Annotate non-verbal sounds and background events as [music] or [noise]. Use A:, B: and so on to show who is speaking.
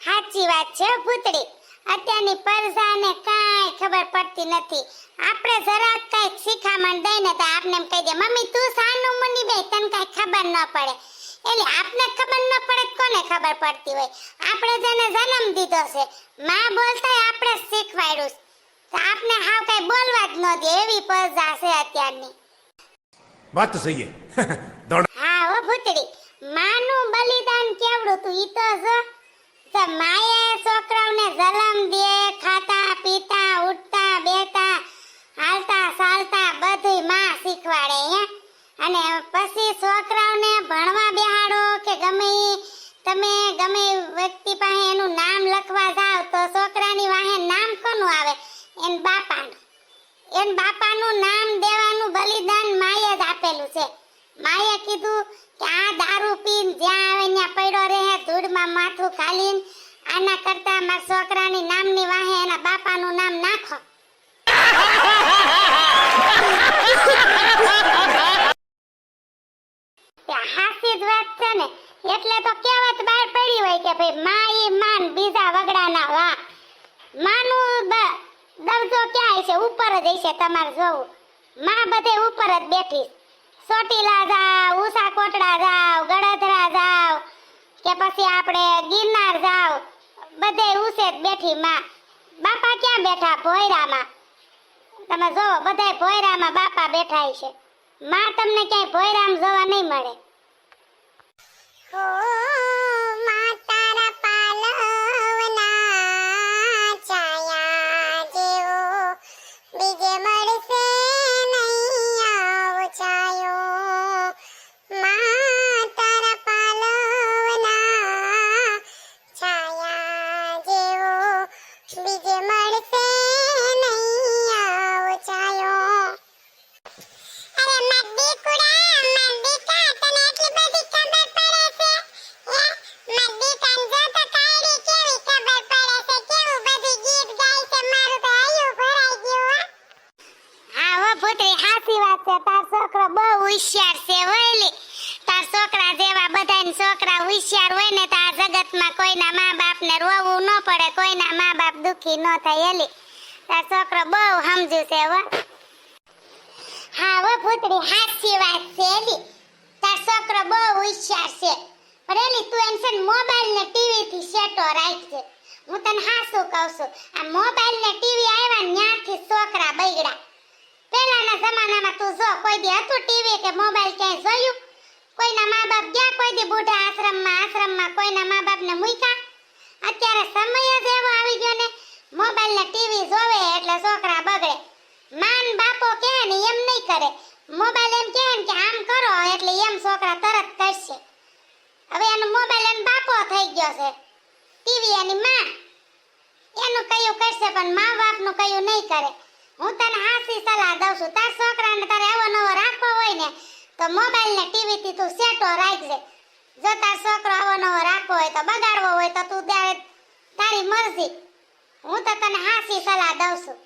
A: સાચી વાત છે પુત્રી અત્યારની પરસાને કાંઈ ખબર પડતી નથી. આપણે જરા કાંઈક શીખામણ દઈ ને તો આપને એમ કહી દે, મમ્મી, તું સાનું મુની બે તને કાંઈ ખબર ન પડે. એટલે આપને ખબર ન પડે કોને ખબર પડતી હોય? આપણે જેને જન્મ દીધો છે, માં બોલતા આપણે શીખવાડ્યું તો આપને હાવ કાંઈ બોલવા જ ન દે એવી પરજા છે અત્યારની.
B: વાત [laughs] તો?
A: જો પછી છોકરાઓને ભણવા બેહાડો કે ગમે તમે ગમે વ્યક્તિ પાસે એનું નામ લખવા જાવ, તો છોકરાની વાહે નામ કોનું આવે? એન બાપાનું. એન બાપાનું નામ દેવાનું બલિદાન માએ જ આપેલું છે માએ કીધું કે આ દારૂ પીન જ્યાં આવે ત્યાં પડ્યો રહે, ધૂળમાં માથું ખાલીન આના કરતા મારા છોકરાની નામની વાહે એના બાપાનું નામ નાખો. હાસી વાત છે ને. એટલે તો કહેવત બહાર પડી હોય કે ભાઈ માં ઈ માન બીજા વગડાના વા માનું દરજો ક્યાં હશે? ઉપર જ હશે તમારે જોવું. માં બધે ઉપર જ બેઠી. ચોટીલા જાવ ઉષા કોટડા જાવ ગળધરા જાવ, કે પછી આપણે ગિરનાર જાવ. બધે ઉસે જ બેઠી માં. બાપા ક્યાં બેઠા? ભોયરામાં. તમે જોવો બધાય ભોયરામાં બાપા બેઠા છે માં તમને ક્યાંય ભોયરામ જોવા નહીં મળે. બીજે મળશે છે તાર છોકરો બહુ હોશિયાર છે વયલી તાર છોકરા જેવા બધાય છોકરા હોશિયાર હોય ને તાર જગતમાં કોઈના મા બાપને રોવું ન પડે, કોઈના મા બાપ દુખી ન થાય એલી. તાર છોકરો બહુ સમજુ છે હો. હા હો પુત્રી, હાચી વાત છે એલી. તાર છોકરો બહુ હોશિયાર છે. પણ એલી તું એમ છે મોબાઈલ ને ટીવી થી સેટો રાખજે હું તને હાસું કહું છું. આ મોબાઈલ ને ટીવી આવ્યા ને ત્યાંથી છોકરા બગડ્યા પહેલાના જમાનામાં તું જો કોઈ દી હતું ટીવી કે મોબાઈલ ક્યાંય જોયું? કોઈના મા બાપ ગયા, કોઈ દી બુઢા આશ્રમમાં આશ્રમમાં કોઈના મા બાપને મૂક્યા? અત્યારે સમય જ એવો આવી ગયો ને મોબાઈલ ને ટીવી જોવે એટલે છોકરા બગડે. માન બાપો કહે ને એમ નહીં કરે. મોબાઈલ એમ કહે ને કે આમ કરો એટલે એમ છોકરા તરત કરશે. હવે એનો મોબાઈલ એનો બાપો થઈ ગયો છે. ટીવી એની માં. એનું કયું કરશે પણ મા બાપનું કયું નહીં કરે. હું તને હાસી સલાહ દઉં છું? તાર છોકરાને તારે આવો નવો રાખવો હોય ને, તો મોબાઈલ ને ટીવી થી તું સેટો રાખજે. જો તાર છોકરો આવો નવો રાખવો હોય તો બગાડવો હોય તો તું તારી મરજી. હું તો તને હાસી સલાહ દઉં છું?